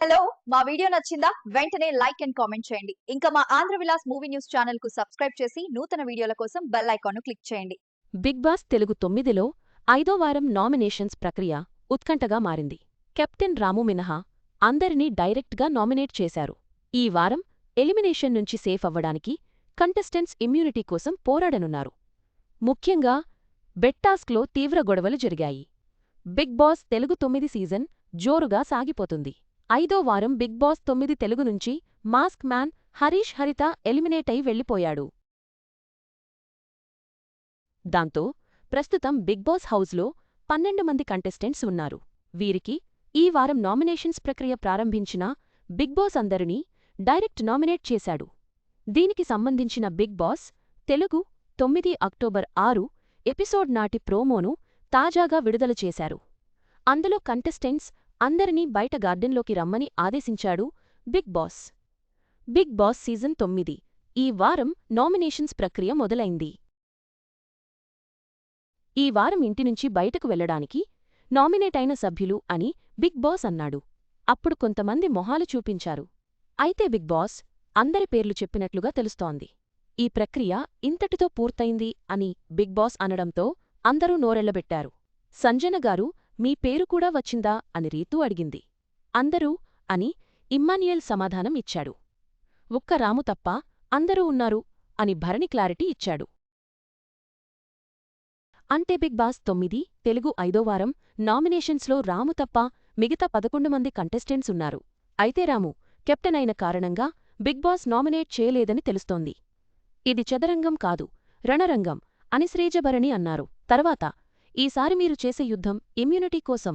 Hello మా video నచ్చిందా? వెంటనే లైక్ అండ్ కామెంట్ చేయండి. ఇంకా మా ఆంధ్ర విలాస్ మూవీ న్యూస్ ఛానల్కు సబ్స్క్రైబ్ చేసి నూతన వీడియోల కోసం బెల్ ఐకాన్ క్లిక్ చేయండి. బిగ్ బాస్ తెలుగు తొమ్మిదిలో ఐదో వారం నామినేషన్స్ ప్రక్రియ ఉత్కంఠగా మారింది. కెప్టెన్ రాము మినహా అందరినీ డైరెక్ట్గా నామినేట్ చేశారు. ఈ వారం ఎలిమినేషన్ నుంచి సేఫ్ అవ్వడానికి కంటెస్టెంట్స్ ఇమ్యూనిటీ కోసం పోరాడనున్నారు. ముఖ్యంగా బెట్టాస్క్లో తీవ్ర గొడవలు జరిగాయి. బిగ్ బాస్ తెలుగు తొమ్మిది సీజన్ జోరుగా సాగిపోతుంది. ఐదో వారం బిగ్ బాస్ తొమ్మిది తెలుగు నుంచి mask man Harish Haritha eliminate అయి వెళ్ళిపోయాడు దాంతో ప్రస్తుతం బిగ్ బాస్ హౌస్లో పన్నెండు మంది కంటెస్టెంట్స్ ఉన్నారు. వీరికి ఈ వారం నామినేషన్స్ ప్రక్రియ ప్రారంభించిన బిగ్ బాస్ అందరినీ డైరెక్ట్ నామినేట్ చేశాడు. దీనికి సంబంధించిన బిగ్ బాస్ తెలుగు తొమ్మిది అక్టోబర్ ఆరు ఎపిసోడ్ నాటి ప్రోమోను తాజాగా విడుదల చేశారు. అందులో కంటెస్టెంట్స్ అందరినీ బయట గార్డెన్లోకి రమ్మని ఆదేశించాడు Bigg Boss. Bigg Boss season తొమ్మిది. ఈ వారం నామినేషన్స్ ప్రక్రియ మొదలైంది. ఈ వారం ఇంటి నుంచి బయటకు వెళ్ళడానికి నామినేట్ అయిన సభ్యులు అని బిగ్ బాస్ అన్నాడు. అప్పుడు కొంతమంది మొహాలు చూపించారు. అయితే బిగ్ బాస్ అందరి పేర్లు చెప్పినట్లుగా తెలుస్తోంది. ఈ ప్రక్రియ ఇంతటితో పూర్తయింది అని బిగ్ బాస్ అనడంతో అందరూ నోరెళ్ళబెట్టారు సంజన గారు మీ పేరు కూడా వచ్చిందా? అని రీతూ అడిగింది. అందరూ అని ఇమ్మాన్యుయల్ సమాధానం ఇచ్చాడు. ఒక్క రాము తప్ప అందరూ ఉన్నారు అని భరణి క్లారిటీ ఇచ్చాడు. అంటే బిగ్ బాస్ తొమ్మిది తెలుగు ఐదో వారం నామినేషన్స్లో రాము తప్ప మిగతా పదకొండు మంది కంటెస్టెంట్స్ ఉన్నారు. అయితే రాము కెప్టెన్ అయిన కారణంగా బిగ్ బాస్ నామినేట్ చేయలేదని తెలుస్తోంది. ఇది చదరంగం కాదు రణరంగం అని శ్రీజభరణి అన్నారు. తర్వాత ఈసారి మీరు చేసే యుద్ధం ఇమ్యూనిటీ కోసం.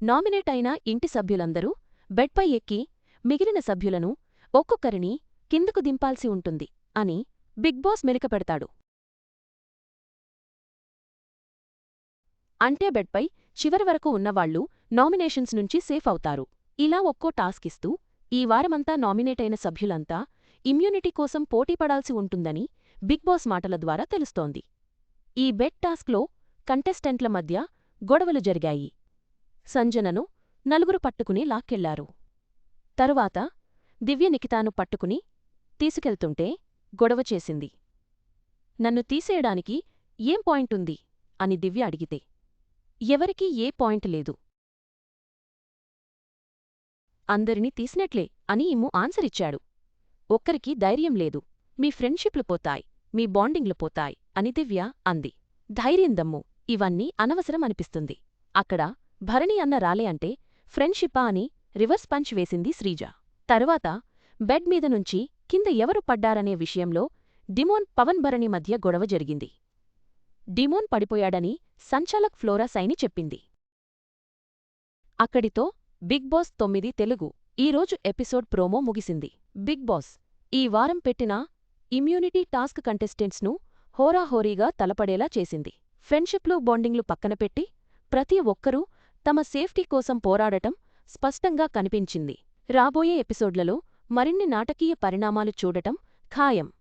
నామినేట్ అయిన ఇంటి సభ్యులందరూ బెడ్పై ఎక్కి మిగిలిన సభ్యులను ఒక్కొక్కరిని కిందకు దింపాల్సి ఉంటుంది అని బిగ్ బాస్ మెలికపెడతాడు అంటే బెడ్పై చివరి వరకు ఉన్నవాళ్ళు నామినేషన్స్ నుంచి సేఫ్ అవుతారు. ఇలా ఒక్కో టాస్క్ ఇస్తూ ఈ వారమంతా నామినేట్ అయిన సభ్యులంతా ఇమ్యూనిటీ కోసం పోటీపడాల్సి ఉంటుందని బిగ్ బాస్ మాటల ద్వారా తెలుస్తోంది. ఈ బెడ్ టాస్క్లో కంటెస్టెంట్ల మధ్య గొడవలు జరిగాయి. సంజనను నలుగురు పట్టుకుని లాక్కెళ్ళారు. తరువాత దివ్యనికితాను పట్టుకుని తీసుకెళ్తుంటే గొడవ చేసింది. నన్ను తీసేయడానికి ఏం పాయింటుంది అని దివ్య అడిగితే. ఎవరికీ ఏ పాయింట్ లేదు. అందరినీ తీసినట్లే అని ఇమ్ము ఆన్సరిచ్చాడు ఒక్కరికి ధైర్యం లేదు. మీ ఫ్రెండ్షిప్లు పోతాయి. మీ బాండింగ్లు పోతాయి అని దివ్య అంది. ధైర్యం దమ్ము. ఇవన్నీ అనవసరం అనిపిస్తుంది అక్కడ భరణి అన్న రాలే అంటే ఫ్రెండ్షిప్పా అని రివర్స్ పంచ్ వేసింది శ్రీజ. తరువాత బెడ్ మీద నుంచి కింద ఎవరు పడ్డారనే విషయంలో డిమోన్ పవన్ భరణి మధ్య గొడవ జరిగింది. డిమోన్ పడిపోయాడని సంచాలక్ ఫ్లోరా సైని చెప్పింది. అక్కడితో బిగ్ బాస్ తొమ్మిది తెలుగు ఈరోజు ఎపిసోడ్ ప్రోమో ముగిసింది. బిగ్ బాస్ ఈ వారం పెట్టిన ఇమ్యూనిటీ టాస్క్ కంటెస్టెంట్స్ను హోరాహోరీగా తలపడేలా చేసింది. ఫ్రెండ్షిప్లు బాండింగ్లు పక్కనపెట్టి ప్రతి ఒక్కరూ తమ సేఫ్టీ కోసం పోరాడటం స్పష్టంగా కనిపించింది. రాబోయే ఎపిసోడ్లలో మరిన్ని నాటకీయ పరిణామాలు చూడటం ఖాయం.